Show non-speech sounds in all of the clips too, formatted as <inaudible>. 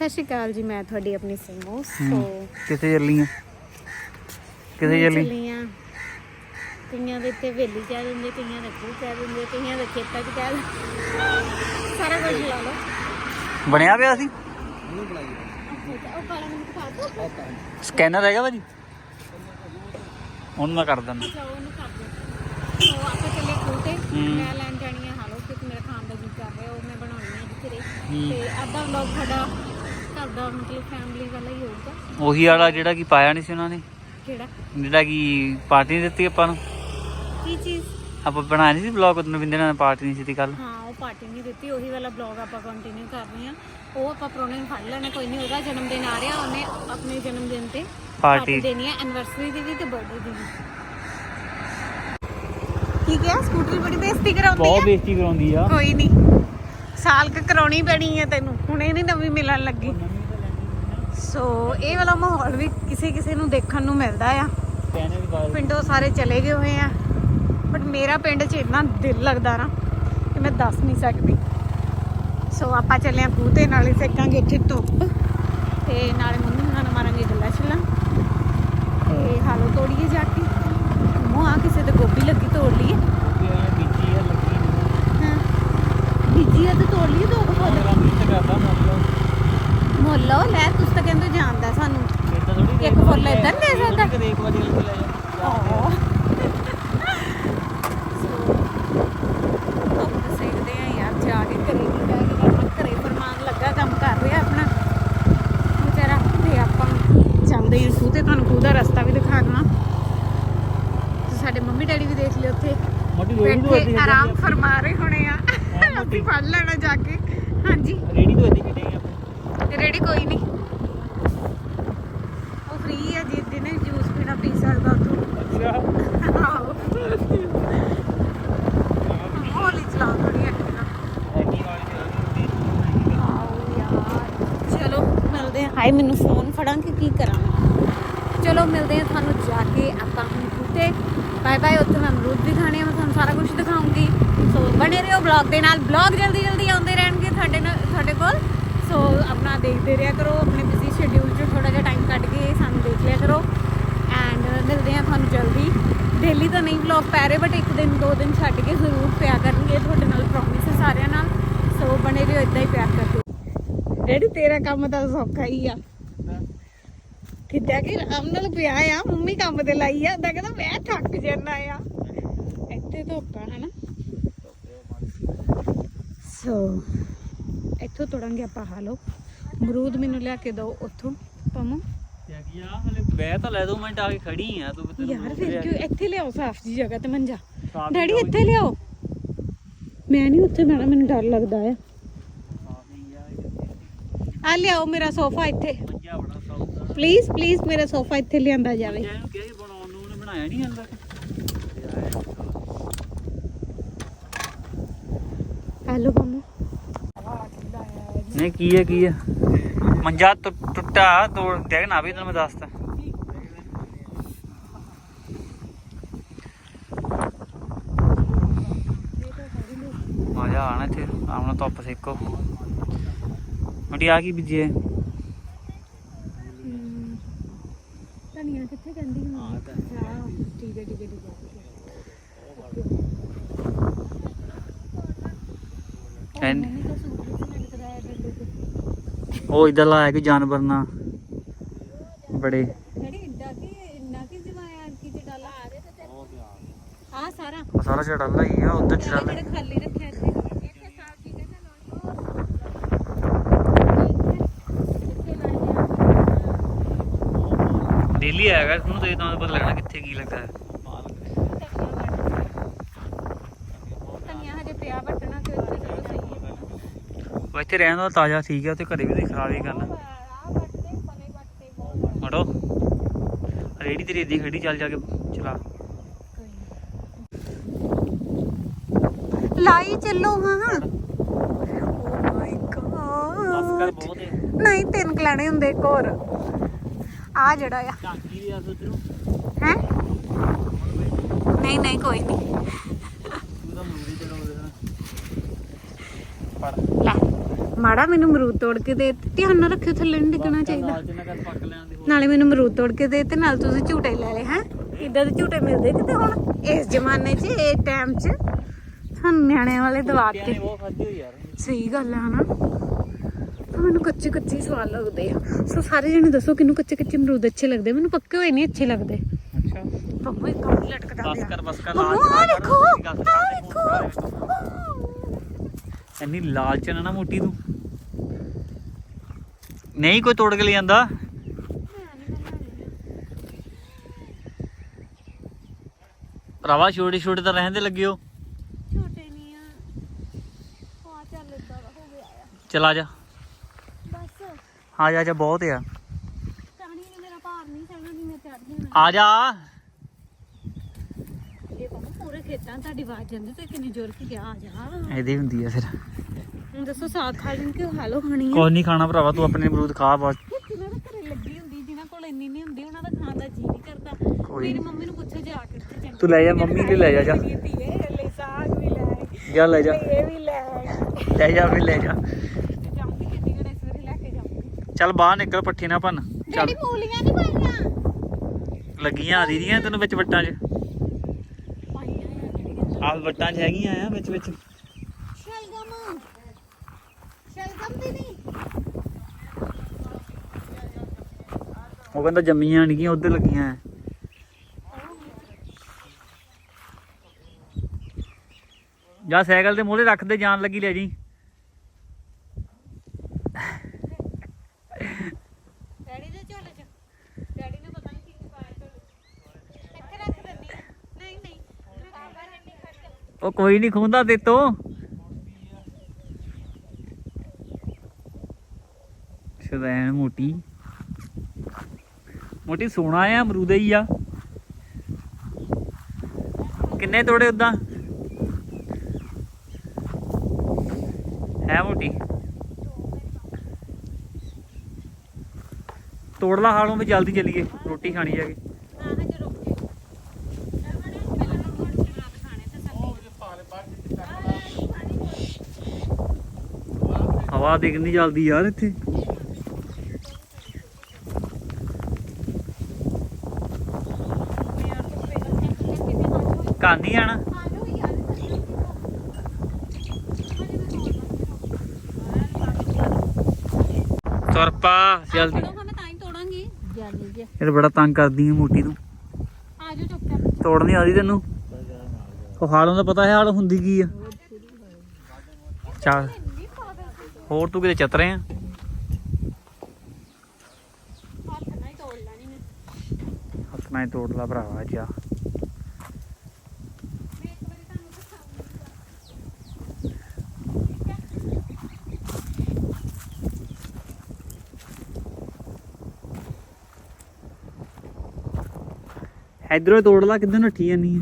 ਸਤਿ ਸ਼੍ਰੀ ਅਕਾਲ ਜੀ ਮੈਂ ਤੁਹਾਡੀ ਆਪਣੀ ਸਿਮੋ ਸੋ ਕਿੱਥੇ ਚੱਲੀ ਆ? ਕਿੱਥੇ ਚੱਲੀ? ਚੱਲੀਆਂ ਕਈਆਂ ਦੇ ਤੇ ਵੇਲੀ ਕਹਿ ਦਿੰਦੇ ਕਈਆਂ ਦੇ ਖੂਹ ਕਹਿ ਦਿੰਦੇ ਕਈਆਂ ਦੇ ਖੇਤਾਂ 'ਚ ਕਹਿ ਦਿੰਦੇ ਸਾਰਾ ਕੁਝ ਲਾ ਲਓ। ਬਣਿਆ ਪਿਆ ਸੀ? ਅੱਛਾ ਉਹ ਕਾਲਾ ਮੈਨੂੰ ਦਿਖਾ ਦਿਓ। ਸਕੈਨਰ ਹੈਗਾ ਭਾਜੀ? ਹੁਣ ਮੈਂ ਕਰ ਦਿੰਦਾ। ਅੱਛਾ ਉਹਨੂੰ ਕਰ ਦਿਓ। ਸੋ ਆਪਾਂ ਚੱਲੇ ਖੂਹ ਤੇ। ਹੂੰ। ਮੈਂ ਲੈਣ ਜਾਣੀ ਆ ਹਾਲੋ ਕਿ ਮੇਰਾ ਖਾਣ ਦਾ ਜੀ ਕਰ ਰਿਹਾ ਉਹ ਮੈਂ ਬਣਾਉਣੀ ਹੈ ਜੀ ਘਰੇ। ਹੂੰ। ਤੇ ਅੱਧਾ ਵਲੌਗ ਸਾਡਾ ਘਰ ਦਾ ਮਤਲਬ ਫੈਮਿਲੀ ਵਾਲਾ ਹੀ ਹੋਊਗਾ। ਉਹੀ ਵਾਲਾ ਜਿਹੜਾ ਕਿ ਪਾਇਆ ਨਹੀਂ ਸੀ ਉਹਨਾਂ ਨੇ? ਕਿਹੜਾ? ਜਿਹੜਾ ਕਿ ਪਾਰਟੀ ਨਹੀਂ ਦਿੱਤੀ ਆਪਾਂ ਨੂੰ? ਕੀ ਚੀਜ਼? ਆਪਾਂ ਬਣਾਇਆ ਨਹੀਂ ਸੀ ਬਲੌਗ ਨਵਿੰਦਰ ਨਾਲ ਪਾਰਟੀ ਨਹੀਂ ਸੀ ਦਿੱਤੀ ਕੱਲ ਹਾਂ ਉਹ ਪਾਰਟੀ ਨਹੀਂ ਦਿੱਤੀ ਉਹੀ ਵਾਲਾ ਬਲੌਗ ਆਪਾਂ ਕੰਟੀਨਿਊ ਕਰ ਰਹੇ ਹਾਂ। ਉਹ ਆਪਾਂ ਪ੍ਰੋਣੇ ਨੂੰ ਫੜ ਲੈਣਾ ਕੋਈ ਨਹੀਂ ਉਹਦਾ ਜਨਮ ਦਿਨ ਆ ਰਿਹਾ ਉਹਨੇ ਆਪਣੇ ਜਨਮ ਦਿਨ ਤੇ ਪਾਰਟੀ ਦੇਣੀ ਹੈ ਐਨਵਰਸਰੀ ਦੀ ਵੀ ਤੇ ਬਰਥਡੇ ਦੀ ਵੀ। ਠੀਕ ਹੈ ਸਕੂਟਰੀ ਬੜੀ ਬੇਇੱਜ਼ਤੀ ਕਰਾਉਂਦੀ ਬਹੁਤ ਹੈ ਬੇਇੱਜ਼ਤੀ ਕਰਾਉਂਦੀ ਆ। ਕੋਈ ਨਹੀਂ ਸਾਲ ਕ ਕਰਾਉਣੀ ਪੈਣੀ ਹੈ ਤੈਨੂੰ ਹੁਣੇ ਨਹੀਂ ਨਵੀਂ ਮਿਲਣ ਲੱਗੀ। ਸੋ ਇਹ ਵਾਲਾ ਮਾਹੌਲ ਵੀ ਕਿਸੇ ਕਿਸੇ ਨੂੰ ਦੇਖਣ ਨੂੰ ਮਿਲਦਾ ਆ। ਪਿੰਡੋਂ ਸਾਰੇ ਚਲੇ ਗਏ ਹੋਏ ਆ। ਬਟ ਮੇਰਾ ਪਿੰਡ 'ਚ ਇੰਨਾ ਦਿਲ ਲੱਗਦਾ ਨਾ ਕਿ ਮੈਂ ਦੱਸ ਨਹੀਂ ਸਕਦੀ। ਸੋ ਆਪਾਂ ਚੱਲੇ ਆ ਖੂਹ ਤੇ ਨਾਲੇ ਸੇਕਾਂਗੇ ਉੱਥੇ ਧੁੱਪ। ਤੇ ਨਾਲੇ ਮੰਮੀ ਹੁਣਾਂ ਨਾਲ ਮਾਰਾਂਗੇ ਗੱਲਾਂ ਛੱਲਾਂ ਤੇ ਹਾਲੋ ਤੋੜੀਏ ਜਾ ਕੇ। ਮੂੰਹ ਆ ਕਿਸੇ ਦੇ ਗੋਭੀ ਲੱਗੀ ਤੋੜ ਲਈਏ। ਬੀਜੀ ਆ ਲੱਗੀ ਹਾਂ। ਬੀਜੀ ਆ ਤੇ ਤੋੜ ਲਈਏ ਦੋ ਕੁ ਮੁੱਲੋ ਲੈ ਤੁਸੀਂ ਤਾਂ ਕਹਿੰਦੇ ਜਾਣਦਾ ਸਾਨੂੰ। ਇੱਕ ਫੁੱਲ ਇੱਕ ਵਾਰੀ ਲੈ ਜਾ ਆਹ। ਧੁੱਪ ਸੇਕਦੇ ਆ ਯਾਰ ਜਾ ਕੇ ਘਰੇ ਨਹੀਂ ਬਹਿ ਕੇ ਕਰਨਾ ਘਰੇ ਫਰਮਾਨ ਲੱਗਾ ਕੰਮ ਕਰ ਰਿਹਾ ਆਪਣਾ। ਵਿਚਾਰਾ ਤੇ ਆਪਾਂ ਚੱਲਦੇ ਹਾਂ ਖੂਹ ਤੇ ਤੁਹਾਨੂੰ ਖੂਹ ਦਾ ਰਸਤਾ ਵੀ ਦਿਖਾ ਸਾਡੇ ਮੰਮੀ ਡੈਡੀ ਵੀ ਦੇਖ ਲਿਓ ਉੱਥੇ। ਬੈਠੇ ਆਰਾਮ ਫਰਮਾ ਰਹੇ ਹੋਣੇ ਆ। ਅਸੀਂ ਫੜ ਲੈਣਾ ਜਾ ਕੇ। ਹਾਂਜੀ। ਰੇੜੀ ਤੋਂ ਇੱਦੀ ਕਿਤੇ ਰੈਡੀ ਕੋਈ ਨਹੀਂ ਉਹ ਫ੍ਰੀ ਆ ਜੀ ਜਿਹਨੇ ਜੂਸ ਪੀਣਾ ਪੀ ਸਕਦਾ ਉੱਥੋਂ ਅੱਛਾ। ਆਹੋ। ਹੌਲੀ ਚਲਾਓ ਥੋੜੀ ਤੇ ਚਲੋ ਮਿਲਦੇ ਆ ਹਾਏ ਮੈਨੂੰ ਫੋਨ ਫੜਾਂ ਕਿ ਕੀ ਕਰਾਂ ਚਲੋ ਮਿਲਦੇ ਆ ਤੁਹਾਨੂੰ ਜਾ ਕੇ ਆਪਾਂ ਹੁਣ ਕੁੱਤੇ ਬਾਏ ਬਾਏ ਉੱਥੇ ਮੈਂ ਅਮਰੂਦ ਵੀ ਖਾਣੇ ਆ ਮੈਂ ਤੁਹਾਨੂੰ ਸਾਰਾ ਕੁਝ ਦਿਖਾਉਂਗੀ। ਸੋ ਬਣੇ ਰਹੋ ਬਲੌਗ ਦੇ ਨਾਲ। ਬਲੌਗ ਜਲਦੀ ਜਲਦੀ ਆਉਂਦੇ ਰਹਿਣਗੇ ਤੁਹਾਡੇ ਨਾਲ ਤੁਹਾਡੇ ਕੋਲ। ਸੋ ਆਪਣਾ ਦੇਖਦੇ ਰਿਹਾ ਕਰੋ, ਆਪਣੇ ਬਿਜ਼ੀ ਸ਼ਡਿਊਲ 'ਚ ਥੋੜਾ ਜਿਹਾ ਟਾਈਮ ਕੱਢ ਕੇ ਸਾਨੂੰ ਦੇਖ ਲਿਆ ਕਰੋ। ਐਂਡ ਮਿਲਦੇ ਆ ਤੁਹਾਨੂੰ ਜਲਦੀ। ਡੇਲੀ ਤਾਂ ਨਹੀਂ ਵਲੌਗ ਪੈ ਰਹੇ ਬਟ ਇੱਕ ਦਿਨ, ਦੋ ਦਿਨ ਛੱਡ ਕੇ ਜ਼ਰੂਰ ਪਿਆ ਕਰਨਗੇ ਤੁਹਾਡੇ ਨਾਲ ਪ੍ਰੋਮਿਸ ਹੈ ਸਾਰਿਆਂ ਨਾਲ। ਸੋ ਬਣੇ ਰਹੋ ਇਦਾਂ ਹੀ ਪਿਆਰ ਕਰਦੇ ਡੈਡੀ, ਤੇਰਾ ਕੰਮ ਤਾਂ ਸੌਖਾ ਹੀ ਆ। ਕਿੱਦਾਂ ਕਿ ਆਰਾਮ ਨਾਲ ਪਿਆ ਆ, ਮੰਮੀ ਕੰਮ ਤੇ ਲਾਈ ਆ ਤਾਂ ਕਹਿੰਦਾ ਮੈਂ ਥੱਕ ਜਾਣਾ ਆ। ਇੱਥੇ ਧੋਕਾ ਹਨਾ? ਸੋ ਇੱਥੋਂ ਤੋੜਾਂਗੇ ਆਪਾਂ ਹਾਲੋ ਅਮਰੂਦ ਮੈਨੂੰ ਲਿਆ ਕੇ ਦਿਓ ਉੱਥੋਂ ਪਮੋ। ਤਾਂ ਲੈ ਦੋ ਮਿੰਟ ਆ ਕੇ ਖੜੀ ਆ ਤੂੰ ਤੈਨੂੰ ਯਾਰ ਰੋਕ ਫਿਰ ਲਿਆ ਕਿਉਂ ਇੱਥੇ ਲਿਆਓ ਸਾਫ਼ ਜੀ ਜਗ੍ਹਾ ਤੇ ਮੰਜਾ? ਸਾਫ਼ ਡੈਡੀ ਹੀ ਇੱਥੇ ਲਿਆਓ। ਮੈਂ ਨਹੀਂ ਉੱਥੇ ਬਹਿਣਾ ਮੈਨੂੰ ਡਰ ਲੱਗਦਾ ਆ। ਆ ਲਿਆਓ ਮੇਰਾ ਸੋਫਾ ਇੱਥੇ। ਮੰਜਾ ਬੜਾ ਸੌਖਾ। ਪਲੀਜ਼ ਪਲੀਜ਼ ਮੇਰਾ ਸੋਫਾ ਇੱਥੇ ਲਿਆਂਦਾ ਜਾਵੇ। ਇਹਨੂੰ ਕਿਹਾ ਸੀ ਬਣਾਉਣ ਨੂੰ ਉਹਨੇ ਬਣਾਇਆ ਨਹੀਂ ਜਾਂਦਾ ਹੈਲੋ ਪਮੋ। ਨਹੀਂ ਕੀ ਹੈ ਕੀ ਹੈ? ਮੰਜਾ ਟੁ- ਟੁੱਟਾ, ਤੋੜ ਦੇਖ ਨਾ ਵੀ ਤੈਨੂੰ ਮੈਂ ਦੱਸਦਾ ਮਜ਼ਾ ਆਣਾ ਇੱਥੇ, ਆਉਣਾ ਧੁੱਪ ਸੇਕੋ। ਮਟੀ ਆ ਕੀ ਬੀਜੀ? ਧਨੀਆ ਕਿੱਥੇ ਕਹਿੰਦੀ ਹਾਂ ਠੀਕ ਹੈ ਠੀਕ ਹੈ ਠੀਕ ਹੈ ਐਨ- ਮੰਮੀ ਦਾ ਸੂਟ ਵੀ ਸਿਲੈਕਟ ਕਰਾਇਆ ਡੰਡੇ ਤੇ ਉਹ ਇਧਰ ਲਾਇਆ ਕਿ ਜਾਨਵਰ ਨਾ ਬੜੇ। ਡੈਡੀ ਇੱਡਾ ਕੀ ਇੰਨਾ ਕੀ ਜਮਾਇਆ ਕੀ ਤੇ ਡਾਲਾ ਆ ਰਿਹਾ ਤੇ ਆ ਸਾਰਾ। ਉਹ ਸਾਰਾ ਚੜਾਲਾ ਹੀ ਆ ਉਧਰ ਜਿਹੜਾ ਚੜਾਲਾ ਜਿਹੜਾ ਖਾਲੀ ਰੱਖਿਆ ਇੱਥੇ। ਇੱਥੇ ਸਾਫ਼ ਚੀਜ਼ਾਂ ਨਾ ਡੇਲੀ ਆਏਗਾ ਤੁਹਾਨੂੰ ਤੇ ਤਾਂ ਪਤਾ ਲੱਗਣਾ ਕਿੱਥੇ ਕੀ ਲੱਗਾ। ਹੈ ਧਨੀਆ ਹਜੇ ਪਿਆ ਵੱਟਣਾ ਤੇ ਉੱਥੇ ਚਲੋ ਸਹੀ ਹੈ ਉਹ ਇੱਥੇ ਰਹਿਣ ਦਾ ਤਾਜ਼ਾ ਠੀਕ ਹੈ ਉੱਥੇ ਘਰੇ ਵੀ ਤੁਸੀਂ ਖਰਾਬ ਹੀ ਕਰਨਾ। ਮੜੋ ਰੇੜੀ ਤੇ ਰੇਦੀ ਖੜੀ ਚੱਲ ਜਾ ਕੇ ਚਲਾ। ਲਾਈ ਚੱਲੋ ਹਾਂ ਓ ਮਾਈ ਗॉड ਬਹੁਤ ਹੈ ਨਹੀਂ ਤਿੰਨ ਕਲਾਣੇ ਹੁੰਦੇ ਇੱਕ ਹੋਰ। ਆ ਜਿਹੜਾ ਆ। ਝਾਂਕੀ ਹੈ? ਨਹੀਂ ਨਹੀਂ ਕੋਈ ਨਹੀਂ। ਤੂੰ ਤਾਂ ਪੜ ਮਾੜਾ ਮੈਨੂੰ ਅਮਰੂਦ ਤੋੜ ਕੇ ਦੇ ਤੇ ਧਿਆਨ ਨਾਲ ਰੱਖਿਓ ਥੱਲੇ ਨਹੀਂ ਡਿੱਗਣਾ ਚਾਹੀਦਾ। ਨਾਲ ਮੈਨੂੰ ਅਮਰੂਦ ਤੋੜ ਕੇ ਦੇ ਤੇ ਨਾਲ ਤੁਸੀਂ ਝੂਟੇ ਲੈ ਲਏ ਹੈ? ਇਦਾਂ ਦੇ ਝੂਟੇ ਮਿਲਦੇ ਕਿਤੇ ਹੁਣ? ਇਸ ਜ਼ਮਾਨੇ 'ਚ ਇਹ ਟਾਈਮ 'ਚ। ਸਾਨੂੰ ਨਿਆਣਿਆਂ ਵਾਲੇ ਦਵਾ ਨੇ ਯਾਰ। ਸਹੀ ਗੱਲ ਹੈ ਹਨਾ? ਪਰ ਮੈਨੂੰ ਕੱਚੇ ਕੱਚੇ ਹੀ ਸਵਾਦ ਲੱਗਦੇ ਆ। ਸੋ ਸਾਰੇ ਜਣੇ ਦੱਸੋ ਕਿਹਨੂੰ ਕੱਚੇ ਕੱਚੇ ਅਮਰੂਦ ਅੱਛੇ ਲੱਗਦੇ? ਮੈਨੂੰ ਪੱਕੇ ਹੋਏ ਨਹੀਂ ਅੱਛੇ ਲੱਗਦੇ। ਅੱਛਾ। ਪੰਮੂ ਇੱਕ ਕੰਮ ਲਟਕਦਾ ਬਸ ਪਿਆ। ਕਰ ਬਸ ਕਰ ਨਾ ਕਰ, ਦੇਖੋ, ਆਹ ਆਪਣੇ ਫੋਨ ਦੇਖੋ। ਇੰਨੀ ਲਾਲਚ ਨਾ ਮੋਟੀ ਤੂੰ। ਨਹੀਂ ਕੋਈ ਤੋੜ ਕੇ ਲੈ ਜਾਂਦਾ। ਭਰਾਵਾ ਛੋਟੇ ਛੋਟੇ ਤਾਂ ਰਹਿੰਦੇ ਲੱਗੇ ਹੋ। ਛੋਟੇ ਨਹੀਂ ਆ। ਹਾਂ ਚੱਲ ਇਦਾਂ ਹੋ ਗਿਆ ਆ। ਚਲਾ ਜਾ। ਬਸ। ਆ ਜਾ ਜਾ ਬਹੁਤ ਆ। ਟਾਣੀ ਨੇ ਮੇਰਾ ਭਾਰ ਨਹੀਂ ਸਹਿਣਾ ਨਹੀਂ ਮੈਂ ਚੜ ਜਾਣਾ ਆ ਜਾ। ਖੇਤਾਂ ਤੁਹਾਡੀ ਆਵਾਜ਼ ਜਾਂਦੀ ਤੇ ਕਿੰਨੀ ਜ਼ੋਰ ਕੀ ਗਿਆ ਆ ਜਾ। ਇਹਦੀ ਹੁੰਦੀ ਆ ਫਿਰ। ਹੁਣ ਦੱਸੋ ਸਾਗ ਖਾ ਲੈਣ ਕਿ ਹਾਲੋ ਖਾਣੀ ਹੈ ਕੁਝ ਨਹੀਂ ਖਾਣਾ ਭਰਾਵਾ ਤੂੰ ਆਪਣੇ ਅਮਰੂਦ ਖਾ ਬਸ। ਜਿਨ੍ਹਾਂ ਦੇ ਘਰੇ ਲੱਗੀ ਹੁੰਦੀ ਜਿਨ੍ਹਾਂ ਕੋਲ ਇੰਨੀ ਨਹੀਂ ਹੁੰਦੀ ਉਹਨਾਂ ਦਾ ਖਾਣ ਦਾ ਜੀ ਨਹੀਂ ਕਰਦਾ। ਕੋਈ ਮੇਰੀ ਨੀ। ਮੰਮੀ ਨੂੰ ਪੁੱਛੋ ਜਾ ਕੇ ਉੱਥੇ ਚੰਗੀ ਤੂੰ ਲੈ ਜਾ ਮੰਮੀ ਲਈ ਲੈ ਜਾ ਜਾ। ਮੇਰੀ ਧੀਏ ਲੈ ਸਾਗ ਵੀ ਲੈ ਆਈ, ਜਾ ਲੈ ਜਾ। ਇਹ ਵੀ ਲੈ। ਆਈ। ਲੈ ਜਾ ਫਿਰ ਲੈ ਜਾ। ਤੇ ਜਾਊਂਗੀ ਚੰਡੀਗੜ੍ਹ ਇਸ ਵਾਰੀ ਲੈ ਕੇ ਜਾਊਂਗੀ। ਚੱਲ ਬਾਹਰ ਨਿਕਲ ਪੱਠੀ ਨਾ ਭੰਨ। ਚੱਲ। ਡੈਡੀ ਮੂਲੀਆਂ ਨਹੀਂ ਪਾਈਆਂ? ਲੱਗੀਆਂ ਆ ਦੀਦੀਆਂ ਤੈਨੂੰ ਵਿੱਚ ਵੱਟਾਂ 'ਚ। ਆਹ ਵੱਟਾਂ 'ਚ ਹੈਗੀਆਂ ਆ ਵਿੱਚ ਵਿੱਚ। ਸ਼ਲਗਮ। ਸ਼ਲਗਮ ਦੀ ਨਹੀਂ। ਉਹ ਕਹਿੰਦਾ ਜੰਮੀਆਂ ਨਹੀਂ ਗੀਆਂ ਉੱਧਰ ਲੱਗੀਆਂ ਆ ਜਾ ਸਾਈਕਲ ਦੇ ਮੋਹਰੇ ਰੱਖ ਦੇ ਜਾਣ ਲੱਗੀ ਲੈ ਜੀ ਡੈਡੀ ਦੇ ਝੋਲੇ ਚ ਡੈਡੀ ਨੇ ਪਤਾ ਨਹੀਂ ਕੀ ਪਾਇਆ ਝੋਲੇ ਚ ਇੱਥੇ ਰੱਖ ਦਿੰਦੀ ਆ। ਨਹੀਂ ਨਹੀਂ ਮੈਂ ਕਾਬਾ ਨਹੀਂ ਖੜ ਉਹ ਕੋਈ ਨਹੀਂ ਖੁੰਦਾ ਤੇ ਤੋਂ। ਸ਼ਦੈਨ ਮੋਟੀ। ਮੋਟੀ ਸੋਨਾ ਆ, ਅਮਰੂਦ ਹੀ ਆ। ਕਿੰਨੇ ਤੋੜੇ ਉਦਾਂ ਹੈ ਮੋਟੀ? ਤੋੜ ਲਾ ਹਾਲੋਂ ਵੀ ਜਲਦੀ ਚੱਲੀਏ, ਰੋਟੀ ਖਾਣੀ ਜਾ ਕੇ ਹਾਂ ਹਜੇ ਰੁਕ ਕੇ ਪਹਿਲਾਂ ਮੈਂ ਹੁਣ ਰਾਤ ਖਾਣੇ ਤੇ ਸੱਲੀ ਹਵਾ ਦਿਖਦੀ ਜਲਦੀ ਯਾਰ ਇੱਥੇ। ਯਾਰ ਤੂੰ ਕਾਨੀ ਆਣਾ ਜਾਓ ਜਲਦੀ। ਇਹ ਬੜਾ ਤੰਗ ਕਰਦੀ ਹੈ ਮੋਟੀ ਤੂੰ ਆ ਜਾਓ ਚੁੱਪ ਕਰ ਤੋੜਨੀ ਆਦੀ ਤੈਨੂੰ। ਉਹ ਹਾਲੋਂ ਦਾ ਪਤਾ ਹੈ, ਹਾਲ ਹੁੰਦੀ ਕੀ ਆ। ਚੱਲ। ਹੋਰ ਤੂੰ ਕਿਤੇ ਚਤਰੇ ਆ ਹੱਥ ਨਾਲ ਹੀ ਤੋੜ ਲੈਣੀ ਮੈਂ। ਹੱਥ ਨਾਲ ਹੀ ਤੋੜ ਲਾ ਭਰਾਵਾ ਜਾ। ਮੈਂ ਇੱਕ ਵਾਰੀ ਤੁਹਾਨੂੰ ਦਿਖਾਉਂਗੀ ਇਧਰੋਂ ਤੋੜ ਲਾ ਕਿੱਧਰ ਨੱਠੀ ਜਾਨੀ ਆ?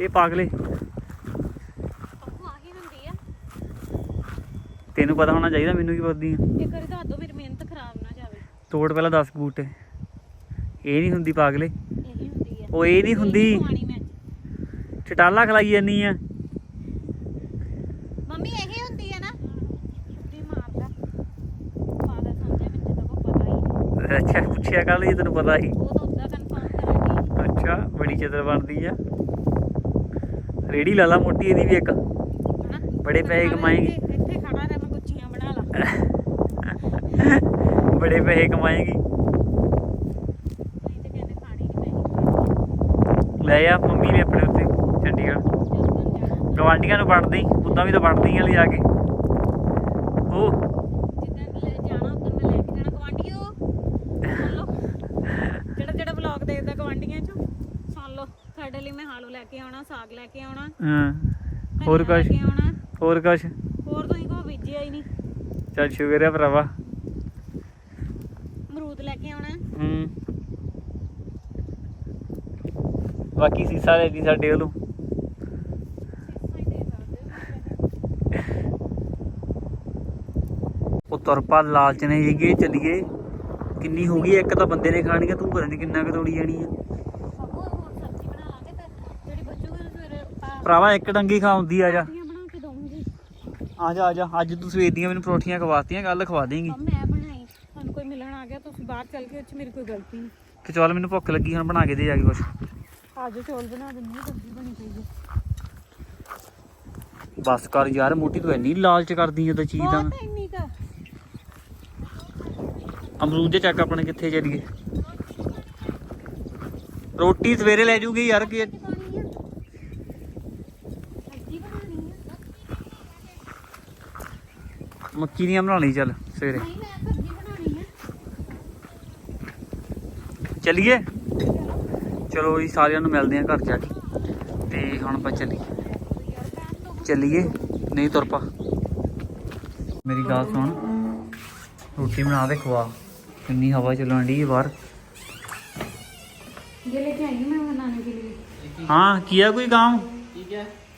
ਇਹ ਪਾਗਲੇ ਪੱਕੂ ਆਹੀ ਹੁੰਦੀ ਆ ਤੈਨੂੰ ਪਤਾ ਹੋਣਾ ਚਾਹੀਦਾ ਮੈਨੂੰ ਕੀ ਪਤਾ ਆ ਇੱਕ ਵਾਰੀ ਦੱਸ ਦੋ ਮੇਰੀ ਮਿਹਨਤ ਖਰਾਬ ਨਾ ਜਾਵੇ। ਤੋੜ ਪਹਿਲਾਂ 10 ਬੂਟੇ। ਇਹ ਨਹੀਂ ਹੁੰਦੀ ਪਾਗਲੇ। ਇਹੀ ਹੁੰਦੀ ਆ। ਉਹ ਇਹ ਨਹੀਂ ਹੁੰਦੀ। ਮੈਂ। ਚਟਾਲਾ ਖਲਾਈ ਜਾਨੀ ਆ। ਮੰਮੀ ਇਹੀ ਹੁੰਦੀ ਆ ਨਾ। ਦੀ ਮਾਰਦਾ। ਪਾਗਲ ਸਮਝਿਆ ਮੈਨੂੰ ਤਾਂ ਕੋਈ ਪਤਾ ਹੀ ਨਹੀਂ। ਅੱਛਾ ਪੁੱਛਿਆ ਕੱਲ ਇਹ ਤੈਨੂੰ ਪਤਾ ਸੀ। ਉਹ ਤਾਂ ਉਦਾਂ ਕਨਫਰਮ ਕਰਾਂਗੀ। ਅੱਛਾ ਬੜੀ ਚਤਰ ਬਣਦੀ ਆ। ਰੇੜੀ ਲਾ ਲਾ ਮੋਟੀ ਇਹਦੀ ਵੀ ਇੱਕ। ਹਨਾ? ਬੜੇ ਪੈਸੇ ਕਮਾਏਗੀ। ਇੱਥੇ ਖੜਾ ਰਹਿ ਮੈਂ ਗੁੱਚੀਆਂ ਬਣਾ ਲਾ ਬੜੇ ਪੈਸੇ ਕਮਾਏਗੀ। ਲੈ ਆ ਮੰਮੀ ਨੇ ਆਪਣੇ ਉੱਤੇ ਚੰਡੀਗੜ੍ਹ। ਗਵਾਂਡੀਆਂ ਨੂੰ ਵੜਦੀ ਉਦਾਂ ਵੀ ਤਾਂ ਵੜਦੀ ਆ ਕੇ। ਉਹ ਤੁਹਾਡੇ ਲਈ ਮੈਂ ਹਾਲੂ ਲੈ ਕੇ ਆਉਣਾ ਸਾਗ ਲੈ ਕੇ ਆਉਣਾ। ਹਾਂ। ਹੋਰ ਧਨੀਆ ਲੈ ਕੁਛ? ਕੇ ਆਉਣਾ। ਹੋਰ ਕੁਛ? ਹੋਰ ਤੁਸੀਂ ਕੋ ਬੀਜਿਆ ਹੀ ਨਹੀਂ। ਚੱਲ ਸ਼ੁਕਰ ਭਰਾਵਾ। ਅਮਰੂਦ ਲੈ ਕੇ ਆਉਣਾ। ਹੂੰ। ਬਾਕੀ ਸੀਸਾ ਲੈ ਦੀ ਸਾਡੇ ਵੱਲੋਂ। ਸਿੱਧਾ ਹੀ ਦੇ ਸਕਦੇ ਹੋ ਉਹ ਤੁਰਪਾ ਲਾਲਚ ਨੇ ਜੀਗੇ ਚੱਲੀਏ। ਕਿੰਨੀ ਹੋ ਗਈ ਇੱਕ ਤਾਂ ਬੰਦੇ ਨੇ ਖਾਣੀ ਆ ਤੂੰ ਪਤਾ ਨਹੀਂ ਕਿੰਨਾ ਕੁ ਤੋੜੀ ਜਾਣੀ ਆ। ਉਹ ਭਰਾਵਾ ਇੱਕ ਡੰਗੀ ਖਾਉਂਦੀ ਆ ਜਾ। ਆ ਜਾ ਆ ਜਾ। ਅੱਜ ਤੂੰ ਸਵੇਰ ਦੀਆਂ ਮੈਨੂੰ ਪਰੌਠੀਆਂ ਖਵਾਤੀਆਂ ਕੱਲ ਖਵਾ ਦੇਂਗੀ। ਮੈਂ ਬਣਾਈ। ਤੁਹਾਨੂੰ ਕੋਈ ਮਿਲਣ ਆ ਗਿਆ ਤੁਸੀਂ ਬਾਹਰ ਚੱਲ ਗਏ ਉੱਚ ਮੇਰੀ ਕੋਈ ਗਲਤੀ ਨਹੀਂ। ਕਿ ਚੱਲ ਮੈਨੂੰ ਭੁੱਖ ਲੱਗੀ ਹੁਣ ਬਣਾ ਕੇ ਦੇ ਜਾ ਕੇ ਕੁਛ। ਆਜੋ ਚੌਲ ਬਣਾ ਦਿੰਦੀ ਹਾਂ ਸਬਜ਼ੀ ਬਣੀ ਪਈ ਹੈ। ਬਸ ਕਰ ਯਾਰ ਮੋਟੀ ਤੂੰ ਇੰਨੀ ਲਾਲਚ ਕਰਦੀ ਤਾਂ ਚੀਜ਼ ਦਾ। ਬਹੁਤ ਇੰਨੀ ਕਾ ਅਮਰੂਦ ਦੇ ਚੱਕ ਆਪਣੇ ਕਿੱਥੇ ਚਲੀਏ? ਰੋਟੀ ਸਵੇਰੇ ਲੈ ਜੂਗੀ ਯਾਰ ਕੀ ਸਬਜ਼ੀ ਬਣਾਉਣੀ ਹੈ ਮੱਕੀ ਦੀਆਂ ਬਣਾ ਲਈ ਚੱਲ ਸਵੇਰੇ ਨਹੀਂ ਮੈਂ ਸਬਜ਼ੀ ਬਣਾਉਣੀ ਹੈ ਚਲੀਏ ਚਲੋ ਜੀ ਸਾਰਿਆਂ ਨੂੰ ਮਿਲਦੇ ਆ ਘਰ ਜਾ ਕੇ ਤੇ ਹੁਣ ਆਪਾਂ ਚੱਲੀਏ ਚੱਲੀਏ ਨਹੀਂ ਤੁਰ ਪਾ ਮੇਰੀ ਗੱਲ ਸੁਣ ਰੋਟੀ ਬਣਾ ਦੇ ਖਵਾ ਕਿੰਨੀ ਹਵਾ ਚੱਲਣ ਦੀ ਬਾਹਰ ये लेके आई हूँ मैं बनाने के लिए हाँ किया कोई काम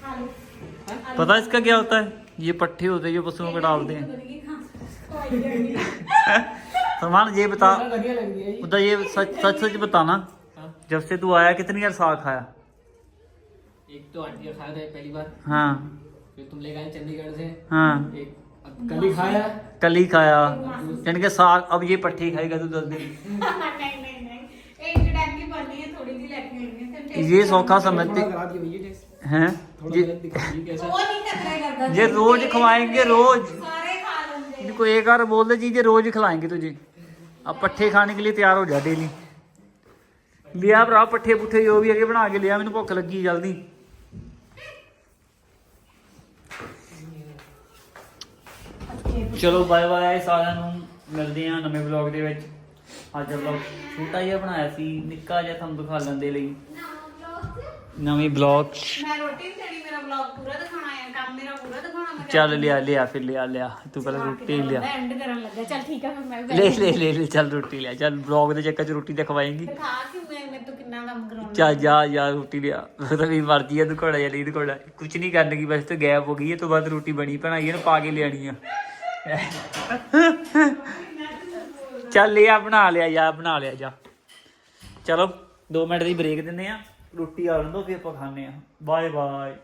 आलू पता इसका क्या होता है ये पट्टे होते हैं जो पशुओं को डालते हैं। <laughs> सलमान ये बता। है उधर ये सच सच सच बताना जब से तू आया कितनी बार साग खाया? एक तो आंटी का खाया था पहली बार। हाँ। फिर तुम लेकर आए चंडीगढ़ से। हाँ। एक कल ही खाया। कल ही खाया यानी कि साग अब ये पट्टी खाएगा तू दस दिन <laughs> नहीं नहीं नहीं। एक डैंगी बननी है थोड़ी सी लेके आएँगे फिर ये सौखा समझते करा दियो ये टेस्ट हैं थोड़ा ये गलत दिखाइए कैसा वो नहीं करना करता ये रोज खवाएंगे रोज सारे खा लेंगे इनको एक बार बोल दे चीजें रोज खिलाएंगे तुझे अब पट्ठे खाने के लिए तैयार हो जा डेली लिया भरा पट्ठे पुट्ठे जो भी है बना के लिया मैंने भुख लगी जल्दी ਚਲੋ ਬਾਏ ਬਾਏ ਸਾਰਿਆਂ ਨੂੰ ਮਿਲਦੇ ਆ ਨਵੇਂ ਵਲੌਗ ਦੇ ਵਿੱਚ ਅੱਜ ਵਲੌਗ ਛੋਟਾ ਜਿਹਾ ਬਣਾਇਆ ਸੀ ਨਿੱਕਾ ਜਿਹਾ ਤੁਹਾਨੂੰ ਦਿਖਾ ਲੈਣ ਦੇ ਲਈ ਨਵੀਂ ਬਲੌਗ ਮੈਂ ਰੋਟੀ ਨਹੀਂ ਦੇਣੀ ਮੇਰਾ ਵਲੌਗ ਪੂਰਾ ਦਿਖਾਣਾ ਹੈ। ਕੰਮ ਮੇਰਾ ਪੂਰਾ ਦਿਖਾਣਾ ਮੈਂ ਚੱਲ ਲਿਆ ਲਿਆ ਫਿਰ ਲਿਆ ਲਿਆ। ਤੂੰ ਪਹਿਲਾਂ ਰੋਟੀ ਲਿਆ। ਮੈਂ ਐਂਡ ਕਰਨ ਲੱਗਾ। ਚੱਲ ਠੀਕ ਆ ਫਿਰ ਮੈਂ ਲੈ ਲੈ ਲੈ ਲੈ ਚੱਲ ਰੋਟੀ ਲਿਆ। ਚੱਲ ਬਲੌਗ ਦੇ ਚੱਕਰ ਚ ਰੋਟੀ ਦਿਖਵਾਏਂਗੀ। ਦਿਖਾ ਕਿ ਮੈਂ ਮੇਰੇ ਤੋਂ ਕਿੰਨਾ ਕੰਮ ਕਰਾਉਣਾ। ਚੱਲ ਜਾ ਜਾ ਰੋਟੀ ਲਿਆ। ਮਤਲਬ ਵੀ ਮਰਜ਼ੀ ਆ ਦੁਕਾੜਾ ਜਾਂ ਨਹੀਂ ਦੁਕਾੜਾ ਕੁਝ ਨਹੀਂ ਕਰਨ ਦੀ ਬਸ ਤੇ ਗੈਪ ਹੋ ਗਈ ਹੈ ਤੋਂ ਬਾਅਦ ਰੋਟੀ ਬਣੀ ਬਣਾਈ ਇਹਨੂੰ ਪਾ ਕੇ ਲਿਆਣੀ ਆ। ਚੱਲ ਲਿਆ ਬਣਾ ਲਿਆ ਜਾ ਬਣਾ ਲਿਆ ਜਾ। ਚਲੋ 2 ਮਿੰਟ ਦੀ ਬ੍ਰੇਕ ਦਿੰਦੇ ਆ। ਰੋਟੀ ਆ ਲੈਣ ਦੋ ਫਿਰ ਆਪਾਂ ਖਾਣੇ ਆ ਬਾਏ ਬਾਏ